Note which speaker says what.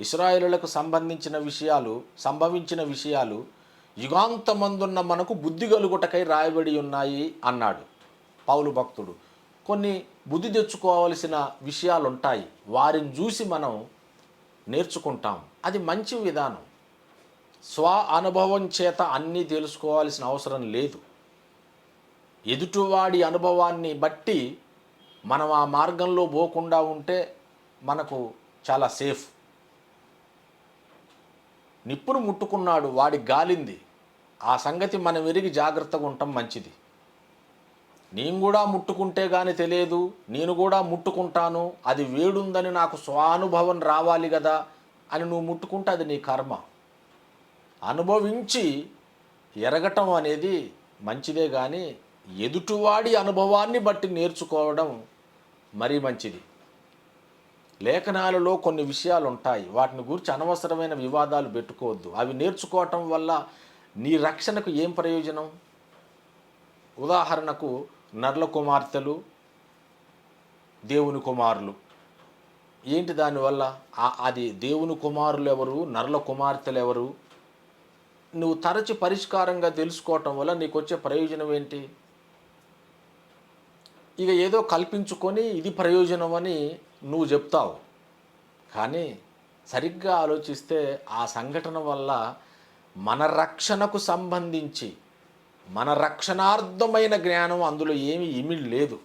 Speaker 1: ఇస్రాయేలులకు సంబంధించిన విషయాలు సంభవించిన విషయాలు యుగాంతమందున్న మనకు బుద్ధి గలుగుటకై రాయబడి ఉన్నాయి అన్నాడు పౌలు భక్తుడు. కొన్ని బుద్ధి తెచ్చుకోవలసిన విషయాలు ఉంటాయి వారిని చూసి మనం నేర్చుకుంటాం. అది మంచి విధానం. స్వ అనుభవం చేత అన్నీ తెలుసుకోవాల్సిన అవసరం లేదు. ఎదుటివాడి అనుభవాన్ని బట్టి మనం ఆ మార్గంలో పోకుండా ఉంటే మనకు చాలా సేఫ్. నిప్పును ముట్టుకున్నాడు వాడి గాలింది. ఆ సంగతి మనం ఎరిగి జాగ్రత్తగా ఉండటం మంచిది. నేను కూడా ముట్టుకుంటే కానీ తెలియదు నేను కూడా ముట్టుకుంటాను అది వేడుందని నాకు స్వానుభవం రావాలి కదా అని నువ్వు ముట్టుకుంటే అది నీ కర్మ. అనుభవించి ఎరగటం అనేది మంచిదే కానీ ఎదుటివాడి అనుభవాన్ని బట్టి నేర్చుకోవడం మరీ మంచిది. లేఖనాలలో కొన్ని విషయాలు ఉంటాయి వాటిని గురించి అనవసరమైన వివాదాలు పెట్టుకోవద్దు. అవి నేర్చుకోవటం వల్ల నీ రక్షణకు ఏం ప్రయోజనం? ఉదాహరణకు నర్ల కుమార్తెలు దేవుని కుమారులు. ఏంటి దానివల్ల అది దేవుని కుమారులు ఎవరు నర్ల కుమార్తెలు ఎవరు నువ్వు తరచు పరిష్కారంగా తెలుసుకోవటం వల్ల నీకు వచ్చే ప్రయోజనం ఏంటి? ఇక ఏదో కల్పించుకొని ఇది ప్రయోజనం అని నువ్వు చెప్తావు. కానీ సరిగ్గా ఆలోచిస్తే ఆ సంఘటన వల్ల మన రక్షణకు సంబంధించి మన రక్షణార్థమైన జ్ఞానం అందులో ఏమి ఇమిడి లేదు.